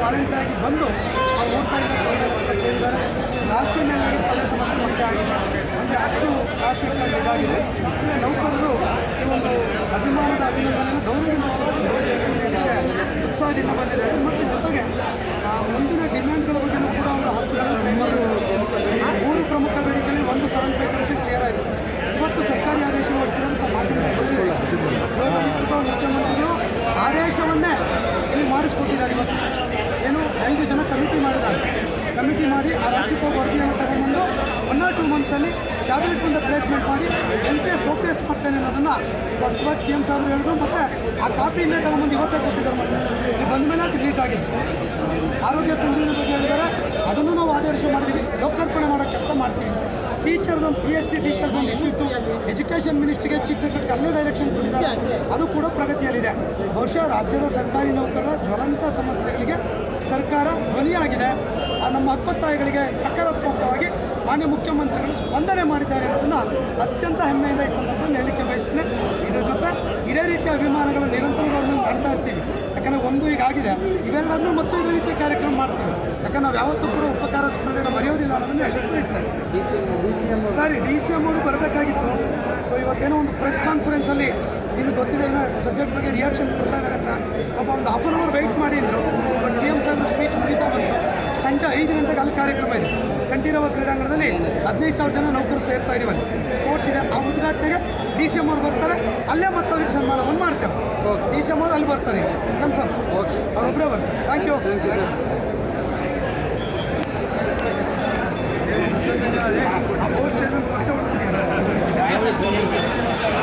Volunteer ಬಂದು ಆ ಓದ್ತಾ ಇದ್ದಾರೆ ಸೇರಿದ್ದಾರೆ ರಾಷ್ಟ್ರೀಯ ಸಮಸ್ಯೆ ಮತ್ತೆ ಆಗಿದೆ ಅಂದರೆ ಅಷ್ಟು ಟ್ರಾಫಿಕ್ ಇದಾಗಿದೆ ನೌಕರರು ಉತ್ಸಾಹದಿಂದ ಬಂದಿದ್ದಾರೆ ಮತ್ತು ಜೊತೆಗೆ ಮುಂದಿನ ಡಿಮ್ಯಾಂಡ್ಗಳ ಬಗ್ಗೆ ಕೂಡ ಒಂದು ಹತ್ತು ಮೂರು ಪ್ರಮುಖ ಬೇಡಿಕೆಯಲ್ಲಿ ಒಂದು ಸಾವಿರ ಫೈವ್ ಪರ್ಸೆಂಟ್ ಕ್ಲಿಯರ್ ಆಗಿದೆ. ಇವತ್ತು ಸರ್ಕಾರಿ ಆದೇಶ ಹೊರಡಿಸಿದಂಥ ಬಂದಿದೆ ಯೋಗಾಧಿಕೃತ ಮುಖ್ಯಮಂತ್ರಿಗಳು ಆದೇಶವನ್ನೇ ಇಲ್ಲಿ ಮಾಡಿಸ್ಕೊಟ್ಟಿದ್ದಾರೆ ಇವತ್ತು. ಏನು ಐದು ಜನ ಕಮಿಟಿ ಮಾಡಿದ್ದಾರೆ. ಕಮಿಟಿ ಮಾಡಿ ಆ ರಾಜ್ಯಕ್ಕೆ ವರದಿಯನ್ನು ತಗೊಂಡ್ಬಂದು ಒನ್ ಆರ್ ಟೂ ಮಂತ್ಸಲ್ಲಿ ಕ್ಯಾಬಿನೆಟ್ ಮುಂದೆ ಪ್ಲೇಸ್ಮೆಂಟ್ ಮಾಡಿ L P S O P S ಮಾಡ್ತೇನೆ ಅನ್ನೋದನ್ನು ಸ್ಪಷ್ಟವಾಗಿ ಸಿ ಎಂ ಸಾಹೇಬರು ಹೇಳಿದ್ರು. ಮತ್ತು ಆ ಕಾಪಿಯಿಂದ ತಗೊಂಡ್ಬಂದು ಇವತ್ತೇ ಕೊಟ್ಟಿದ್ದಾರೆ ಮತ್ತೆ ಇದು ಬಂದ ಮೇಲೆ ಅದು ರಿಲೀಸ್ ಆಗಿದೆ. ಆರೋಗ್ಯ ಸಂಜೀವನ ಬಗ್ಗೆ ಹೇಳಿದ್ದಾರೆ. ಅದನ್ನು ನಾವು ಆದೇಶ ಮಾಡಿದ್ದೀವಿ. ಲೋಕಾರ್ಪಣೆ ಮಾಡೋ ಕೆಲಸ ಮಾಡ್ತೀವಿ. ಟೀಚರ್ದೊಂದು ಪಿ ಎಚ್ ಡಿ ಟೀಚರ್ದೊಂದು ಇಶ್ಯೂ ಇತ್ತು. ಎಜುಕೇಷನ್ ಮಿನಿಸ್ಟ್ರಿಗೆ ಚೀಫ್ ಸೆಕ್ರೆಟರಿ ಕನ್ನಡ ಡೈರೆಕ್ಷನ್ ಕೊಟ್ಟಿದ್ದಾರೆ. ಅದು ಕೂಡ ಪ್ರಗತಿಯಲ್ಲಿದೆ. ಬಹುಶಃ ರಾಜ್ಯದ ಸರ್ಕಾರಿ ನೌಕರರ ಜ್ವಲಂತ ಸಮಸ್ಯೆಗಳಿಗೆ ಸರ್ಕಾರ ಧ್ವನಿಯಾಗಿದೆ ನಮ್ಮ ಹಕ್ಕೊತ್ತಾಯಗಳಿಗೆ ಸಕಾರಾತ್ಮಕವಾಗಿ ಮಾನ್ಯ ಮುಖ್ಯಮಂತ್ರಿಗಳು ಸ್ಪಂದನೆ ಮಾಡಿದ್ದಾರೆ ಅನ್ನೋದನ್ನು ಅತ್ಯಂತ ಹೆಮ್ಮೆಯಿಂದ ಈ ಸಂದರ್ಭದಲ್ಲಿ ಹೇಳಲಿಕ್ಕೆ ಬಯಸ್ತೇನೆ. ಇದರ ಜೊತೆ ಇದೇ ರೀತಿಯ ಅಭಿಮಾನಗಳು ನಿರಂತರವಾಗಿ ಮಾಡ್ತಾ ಇರ್ತೀವಿ. ಯಾಕಂದರೆ ಒಂದು ಈಗ ಆಗಿದೆ ಇವೆಲ್ಲರನ್ನೂ ಮತ್ತು ಇದೇ ರೀತಿಯ ಕಾರ್ಯಕ್ರಮ ಮಾಡ್ತೀವಿ. ಯಾಕಂದ್ರೆ ನಾವು ಯಾವತ್ತೂ ಕೂಡ ಉಪಕಾರ ಬಯಸ್ತೇನೆ ಸರಿ ಡಿ ಸಿ ಎಂ ಅವರು ಬರಬೇಕಾಗಿತ್ತು. ಸೊ ಇವತ್ತೇನೋ ಒಂದು ಪ್ರೆಸ್ ಕಾನ್ಫರೆನ್ಸಲ್ಲಿ ನಿಮಗೆ ಗೊತ್ತಿದೆ ಏನೋ ಸಬ್ಜೆಕ್ಟ್ ಬಗ್ಗೆ ರಿಯಾಕ್ಷನ್ ಕೊಡ್ತಾ ಇದ್ದಾರೆ ಅಂತ. ಒಬ್ಬ ಒಂದು ಹಾಫ್ ಆನ್ ಅವರ್ ವೆಯ್ಟ್ ಮಾಡಿದ್ರು ಬಟ್ ಸಿ ಎಂ ಸಾಹೇಬ್ ಸ್ಪೀಚ್ ಮುಗಿತಾ ಬಂತು. ಸಂಜೆ ಐದು ಗಂಟೆಗೆ ಅಲ್ಲಿ ಕಾರ್ಯಕ್ರಮ ಇದೆ. ಕಂಠೀರವ ಕ್ರೀಡಾಂಗಣದಲ್ಲಿ ಹದಿನೈದು ಸಾವಿರ ಜನ ನೌಕರು ಸೇರ್ತಾ ಇದೀವಿ ಸ್ಪೋರ್ಟ್ಸ್ ಇದೆ. ಆ ಉದ್ಘಾಟನೆಗೆ ಡಿ ಸಿ ಎಂ ಅವ್ರು ಬರ್ತಾರೆ. ಅಲ್ಲೇ ಮತ್ತೆ ಅವ್ರಿಗೆ ಸನ್ಮಾನವನ್ನು ಮಾಡ್ತೇವೆ ಡಿ ಸಿ ಎಂ ಅವರು ಅಲ್ಲಿ ಬರ್ತಾರೆ. ಕನ್ಫರ್ಮ್ ಅವರೊಬ್ಬರೇ ಬರ್ತಾರೆ. Thank you 这个空间比较大。